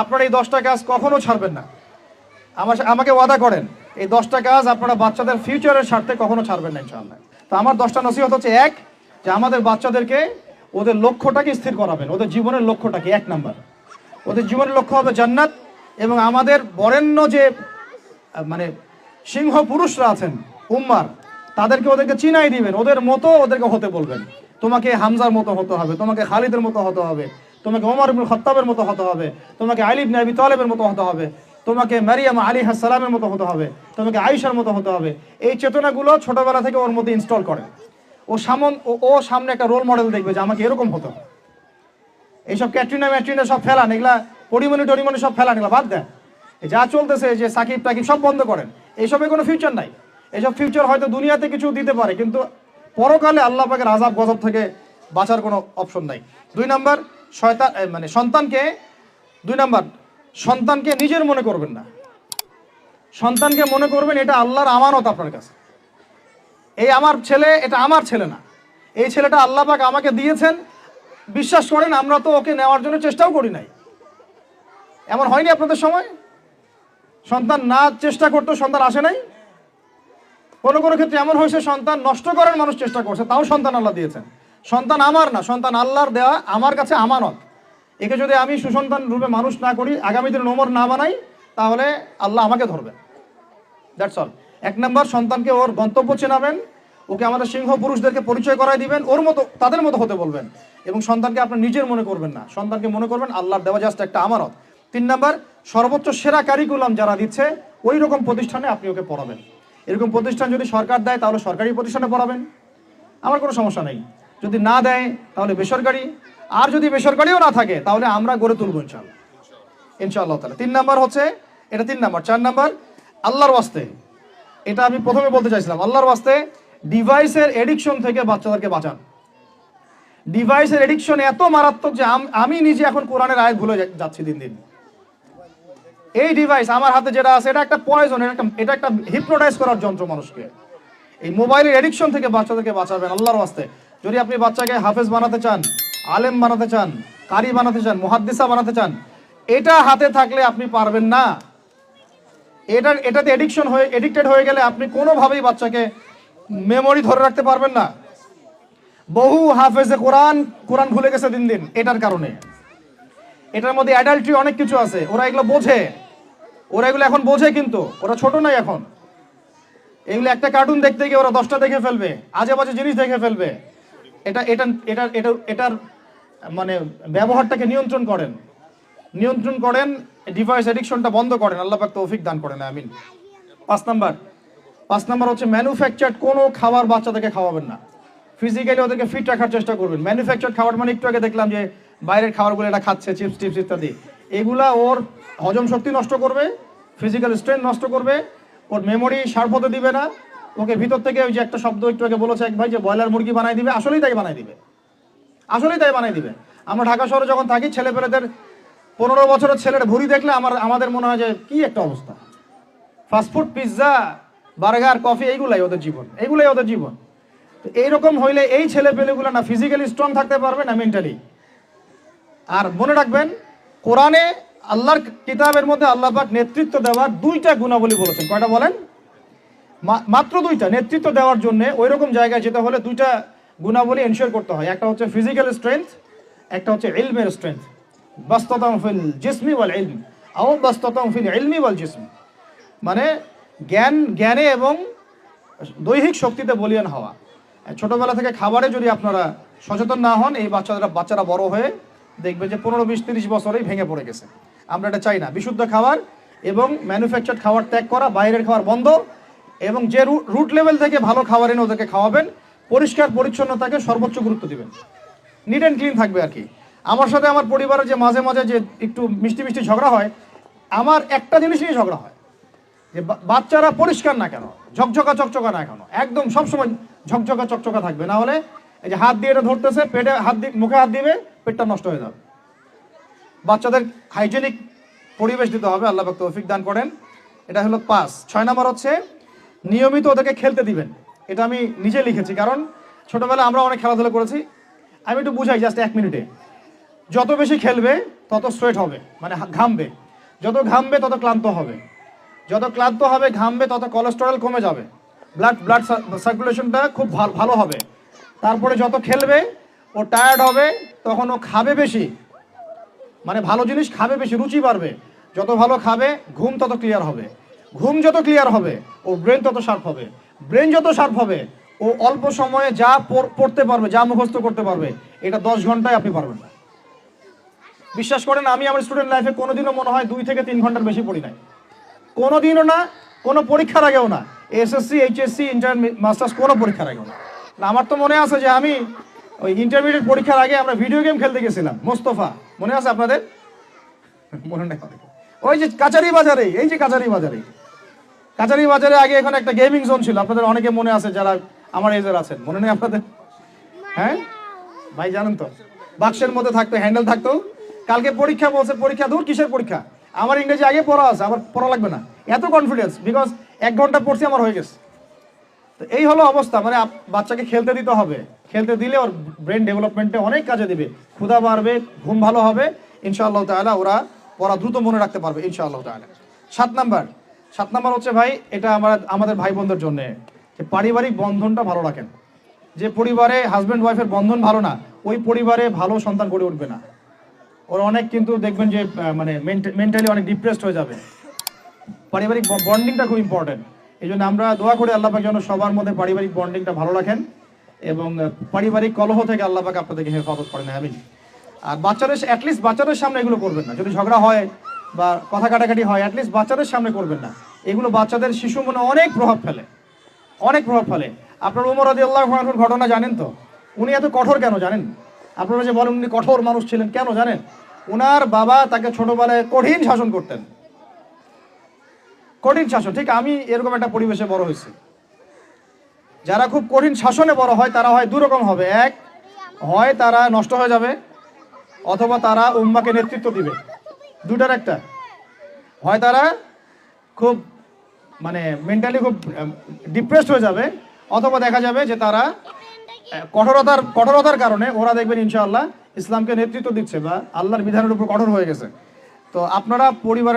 আপনারা এই দশটা কাজ কখনো ছাড়বেন না। আমার আমাকে ওয়াদা করেন, এই দশটা কাজ আপনারা বাচ্চাদের ফিউচারের স্বার্থে কখনো ছাড়বেন না ইনশাআল্লাহ। তো আমার দশটা নসিহত হচ্ছে এক, যে আমাদের বাচ্চাদেরকে ওদের লক্ষ্যটাকে স্থির করাবেন, ওদের জীবনের লক্ষ্যটাকে, এক নাম্বার। ওদের জীবনের লক্ষ্য হবে জান্নাত এবং আমাদের বরেণ্য যে মানে সিংহ পুরুষরা আছেন, উম্মার, তাদেরকে ওদেরকে চিনাই দিবেন, ওদের মতো ওদেরকে হতে বলবেন। তোমাকে হামজার মতো হতে হবে, তোমাকে খালিদের মতো হতে হবে তোমাকে ওমর ইবনুল খত্তাবের মতো হতে হবে। তোমাকে আলী ইবনে আবি তালেবের মতো হতে হবে। তোমাকে মারিয়াম আলী হাসালামের মতো হতে হবে। তোমাকে আয়েশার মতো হতে হবে। এই চেতনাগুলো ছোটবেলা থেকে ওর মধ্যে ইনস্টল করে। ও সামন, ও- সামনে একটা রোল মডেল দেখবে যে আমাকে এরকম হতো এইসব ক্যাটরিনা, ম্যাটরিনা সব ফেলান, এগুলা পরিমণি, টরিমণি সব ফেলান, এগুলা বাদ দেন। যা চলতেছে যে সাকিব, টাকিব সব বন্ধ করেন। এইসবে কোনো ফিউচার নাই। এইসব ফিউচার হয়তো দুনিয়াতে কিছু দিতে পারে, কিন্তু পরকালে আল্লাহ পাকের আজাব গজব থেকে বাঁচার কোনো অপশন নাই। দুই নাম্বার শয়তান এ, মানে সন্তানকে দুই নাম্বার সন্তানকে নিজের মনে করবেন না। সন্তানকে মনে করবেন এটা আল্লাহর আমানত আপনার কাছে। এই আমার ছেলে এটা আমার ছেলে না। এই ছেলেটা আল্লাহ পাক আমাকে দিয়েছেন। বিশ্বাস করেন আমরা তো ওকে নেওয়ার জন্য চেষ্টাও করি নাই। এমন হয়নি আপনাদের সময়? সন্তান না চেষ্টা করতো সন্তান আসে নাই? কোনো কোনো ক্ষেত্রে এমন হয়েছে সন্তান নষ্ট করার মানুষ চেষ্টা করছে তাও সন্তান আল্লাহ দিয়েছেন। সন্তান আমার না, সন্তান আল্লাহর দেওয়া আমার কাছে আমানত। একে যদি আমি সুসন্তান রূপে মানুষ না করি, আগামী দিনে নোমর না বানাই, তাহলে আল্লাহ আমাকে ধরবে। দ্যাটস অল এক নম্বর, সন্তানকে ওর গন্তব্য চেনাবেন, ওকে আমাদের সিংহ পুরুষদেরকে পরিচয় করাই দিবেন, ওর মতো, তাদের মতো হতে বলবেন। এবং সন্তানকে আপনার নিজের মনে করবেন না, সন্তানকে মনে করবেন আল্লাহর দেওয়া জাস্ট একটা আমানত। তিন নম্বর, সর্বোচ্চ সেরা কারিকুলাম যারা দিচ্ছে, ওই রকম প্রতিষ্ঠানে আপনি ওকে পড়াবেন। এরকম প্রতিষ্ঠান যদি সরকার দেয়, তাহলে সরকারি প্রতিষ্ঠানে পড়াবেন। আমার কোনো সমস্যা নেই। যদি না দেয়, তাহলে বেসরকারি। আর যদি বেসরকারিও না থাকে, তাহলে আমরা গড়ে তুলবো ইনশাল্লাহ ইনশাআল্লাহ তাহলে তিন নাম্বার হচ্ছে, এটা তিন নাম্বার। চার নাম্বার, আল্লাহর ওয়াস্তে। এটা আমি প্রথমে বলতে চাইছিলাম, আল্লাহর ওয়াস্তে ডিভাইসের এডিকশন থেকে বাচ্চাদেরকে বাঁচান। ডিভাইসের এডিকশন এত মারাত্মক যে আমি নিজে এখন কোরআনের আয়াত ভুলে যাচ্ছি দিন দিন। এই ডিভাইস আমার হাতে যেটা আছে, এটা একটা পয়জন এটা একটা এটা একটা হিপনোটাইজ করার যন্ত্র মানুষকে। এই মোবাইলের এডিকশন থেকে বাচ্চাদেরকে বাঁচাবেন, আল্লাহর ওয়াস্তে। যদি আপনি বাচ্চাকে হাফেজ বানাতে চান, আলেম বানাতে চান, কারি বানাতে চান, মুহাদ্দিসা বানাতে চান, এটা হাতে থাকলে আপনি পারবেন না। এটা, এটাতে এডিকশন হয়ে এডিক্টেড হয়ে গেলে আপনি কোনোভাবেই বাচ্চাকে মেমোরি ধরে রাখতে পারবেন না। বহু হাফেজে কোরআন কোরআন ভুলে গেছে দিন দিন, এটার কারণে। এটার মধ্যে অ্যাডাল্ট্রি অনেক কিছু আছে, ওরা এগুলো বোঝে। ওরা এগুলো এখন বোঝে কিন্তু, ওরা ছোট নাই এখন। এগুলো একটা কার্টুন দেখতে গিয়ে ওরা দশটা দেখে ফেলবে আজে বাজে জিনিস দেখে ফেলবে। এটা এটা এটা এটা, এটার মানে ব্যবহারটাকে নিয়ন্ত্রণ করেন। নিয়ন্ত্রণ করেন ডিভাইস এডিকশনটা বন্ধ করেন, আল্লাহ পাক তৌফিক দান করেন, আমিন। পাঁচ নাম্বার পাঁচ নাম্বার হচ্ছে ম্যানুফ্যাকচার্ড কোনো খাবার বাচ্চাদেরকে খাওয়াবেন না। ফিজিক্যালি ওদেরকে ফিট রাখার চেষ্টা করবেন। ম্যানুফ্যাকচার্ড খাবার মানে একটু আগে দেখলাম যে বাইরের খাবারগুলো এটা খাচ্ছে চিপস টিপস ইত্যাদি। এগুলা ওর হজম শক্তি নষ্ট করবে ফিজিক্যাল স্ট্রেংথ নষ্ট করবে, ওর মেমোরি শার্প দিবে না ওকে ভিতর থেকে ওই যে একটা শব্দ একটু আগে বলেছে এক ভাই যে ব্রয়লার মুরগি বানাই দিবে, আসলেই তাই বানাই দিবে। আসলেই তাই বানাই দিবে। আমরা ঢাকা শহরে যখন থাকি, ছেলেপেলেদের পনেরো বছরের ছেলের ভুড়ি দেখলে আমার, আমাদের মনে হয় যে কি একটা অবস্থা। ফাস্টফুড পিৎজা বার্গার কফি এইগুলাই ওদের জীবন, এইগুলাই ওদের জীবন। তো এইরকম হইলে এই ছেলে পেলেগুলো না ফিজিক্যালি স্ট্রং থাকতে পারবে না মেন্টালি আর মনে রাখবেন, কোরআনে আল্লাহর কিতাবের মধ্যে আল্লাহ পাক নেতৃত্ব দেওয়ার দুইটা গুণাবলী বলেছেন। কয়টা বলেন? মাত্র দুইটা নেতৃত্ব দেওয়ার জন্য ওই রকম জায়গায় যেতে হলে দুইটা গুণাবলী এনশিওর করতে হয়। একটা হচ্ছে ফিজিক্যাল স্ট্রেংথ একটা হচ্ছে ইলমের স্ট্রেংথ বাস্ততম ফিল জিসমি ওয়াল ইলম, আও বাস্ততম ফিল ইলমি ওয়াল জিসমি। মানে জ্ঞান, জ্ঞানে এবং দৈহিক শক্তিতে বলিয়ান হওয়া। ছোটোবেলা থেকে খাবারে যদি আপনারা সচেতন না হন, এই বাচ্চারা বাচ্চারা বড় হয়ে দেখবে যে পনেরো বিশ তিরিশ বছরেই ভেঙে পড়ে গেছে। আমরা এটা চাই না। বিশুদ্ধ খাবার এবং ম্যানুফ্যাকচার খাবার ত্যাগ করা, বাইরের খাবার বন্ধ এবং যে রুট লেভেল থেকে ভালো খাবার এনে ওদেরকে খাওয়াবেন, পরিষ্কার পরিচ্ছন্নতাকে সর্বোচ্চ গুরুত্ব দিবেন। নিট অ্যান্ড ক্লিন থাকবে আর কি। আমার সাথে আমার পরিবারের যে মাঝে মাঝে যে একটু মিষ্টি মিষ্টি ঝগড়া হয়, আমার একটা জিনিস নিয়ে ঝগড়া হয়। যে বাচ্চারা পরিষ্কার না কেন? ঝকঝকা চকচকা না কেন? একদম সবসময় ঝকঝকা চকচকা থাকবে। না হলে এই যে হাত দিয়ে এটা ধরতেছে, পেটে হাত দিয়ে মুখে হাত দিবে, পেটটা নষ্ট হয়ে যাবে। বাচ্চাদের হাইজেনিক পরিবেশ দিতে হবে, আল্লাহ তৌফিক দান করেন। এটা হলো পাস ছয় নম্বর হচ্ছে নিয়মিত ওদেরকে খেলতে দিবেন। এটা আমি নিজে লিখেছি, কারণ ছোটবেলায় আমরা অনেক খেলাধুলা করেছি। আমি একটু বুঝাই জাস্ট এক মিনিটে। যত বেশি খেলবে, তত সোয়েট হবে মানে ঘামবে। যত ঘামবে, তত ক্লান্ত হবে। যত ক্লান্ত হবে, ঘামবে, তত কোলেস্টেরল কমে যাবে। ব্লাড ব্লাড সার্কুলেশনটা খুব ভাল- ভালো হবে। তারপরে যত খেলবে, ও টায়ার্ড হবে, তখন ও খাবে বেশি। মানে ভালো জিনিস খাবে বেশি, রুচি বাড়বে। যত ভালো খাবে, ঘুম তত ক্লিয়ার হবে। ঘুম যত ক্লিয়ার হবে, ও ব্রেন তত শার্প হবে। ব্রেন যত শার্প হবে, ও অল্প সময়ে যা পড়তে পারবে, যা মুখস্থ করতে পারবে, এটা দশ ঘন্টায় আপনি পারবেন না। বিশ্বাস করেন, আমি আমার স্টুডেন্ট লাইফে কোনোদিনও মনে হয় দুই থেকে তিন ঘণ্টার বেশি পড়ি নাই। কোনোদিনও না, কোনো পরীক্ষার আগেও না এসএসসি এইচএসসি ইন্টার মাস্টার্স কোনো পরীক্ষার আগেও না। আমার তো মনে আছে যে আমি ওই ইন্টারমিডিয়েট পরীক্ষার আগে আমরা ভিডিও গেম খেলতে গেছিলাম, মোস্তফা। মনে আছে আপনাদের? মনে নেই। ওই যে কাচারি বাজারে, এই যে কাচারি বাজারে। কাচারি বাজারে আগে এখানে একটা গেমিং জোন ছিল, আপনাদের অনেকে মনে আছে যারা আমার এজের আছেন, মনে নেই আপনাদের? হ্যাঁ? ভাই, জানেন তো, বাক্সের মধ্যে থাকতো হ্যান্ডেল থাকতো। কালকে পরীক্ষা বলছে, পরীক্ষা দূর কিসের পরীক্ষা? আমার ইংরেজি আগে পড়া আছে আমার পড়া লাগবে না। এত কনফিডেন্স বিকজ এক ঘণ্টা পড়ছি আমার হয়ে গেছে। তো এই হলো অবস্থা মানে বাচ্চাকে খেলতে দিতে হবে। খেলতে দিলে ওর ব্রেন ডেভেলপমেন্টে অনেক কাজে দিবে। ক্ষুধা বাড়বে, ঘুম ভালো হবে। ইনশাআল্লাহ তাআলা ওরা পড়া দ্রুত মনে রাখতে পারবে, ইনশাআল্লাহ তাআলা। সাত নাম্বার সাত নাম্বার হচ্ছে ভাই, এটা আমার, আমাদের ভাই বোনদের জন্য, যে পারিবারিক বন্ধনটা ভালো রাখেন। যে পরিবারে হাজব্যান্ড ওয়াইফের বন্ধন ভালো না, ওই পরিবারে ভালো সন্তান গড়ে উঠবে না। ওরা অনেক কিন্তু দেখবেন যে মানে মেন্টালি অনেক ডিপ্রেসড হয়ে যাবে। পারিবারিক বন্ডিংটা খুব ইম্পর্টেন্ট এই জন্য আমরা দোয়া করি আল্লাহ পাক যেন সবার মধ্যে পারিবারিক বন্ডিংটা ভালো রাখেন এবং পারিবারিক কলহ থেকে আল্লাহ পাক আপনাদেরকে হেফাজত করেন আমি আর বাচ্চাদের অ্যাটলিস্ট বাচ্চাদের সামনে এগুলো করবেন না। যদি ঝগড়া হয় বা কথা কাটাকাটি হয় অ্যাটলিস্ট বাচ্চাদের সামনে করবেন না। এগুলো বাচ্চাদের শিশু মনে অনেক প্রভাব ফেলে। অনেক প্রভাব ফেলে। আপনার উমর আদি আল্লাহ ঘটনা জানেন তো? উনি এত কঠোর কেন জানেন? আপনারা যে বলেন উনি কঠোর মানুষ ছিলেন কেন জানেন? ওনার বাবা তাকে ছোটবেলায় কঠিন শাসন করতেন। কঠিন শাসন। ঠিক আমি এরকম একটা পরিবেশে বড় হয়েছি। যারা খুব কঠিন শাসনে বড় হয়, তারা হয় দুরকম হবে। এক, হয় তারা নষ্ট হয়ে যাবে। অথবা তারা উম্মাকে নেতৃত্ব দিবে। দুটার একটা। হয় তারা খুব মানে মেন্টালি খুব ডিপ্রেসড হয়ে যাবে, অথবা দেখা যাবে যে তারা কঠোরতার কঠোরতার কারণে ওরা দেখবেন ইনশাআল্লাহ ইসলামকে নেতৃত্ব দিচ্ছে বা আল্লাহর বিধানের উপর কঠোর হয়ে গেছে। তো আপনারা পরিবারের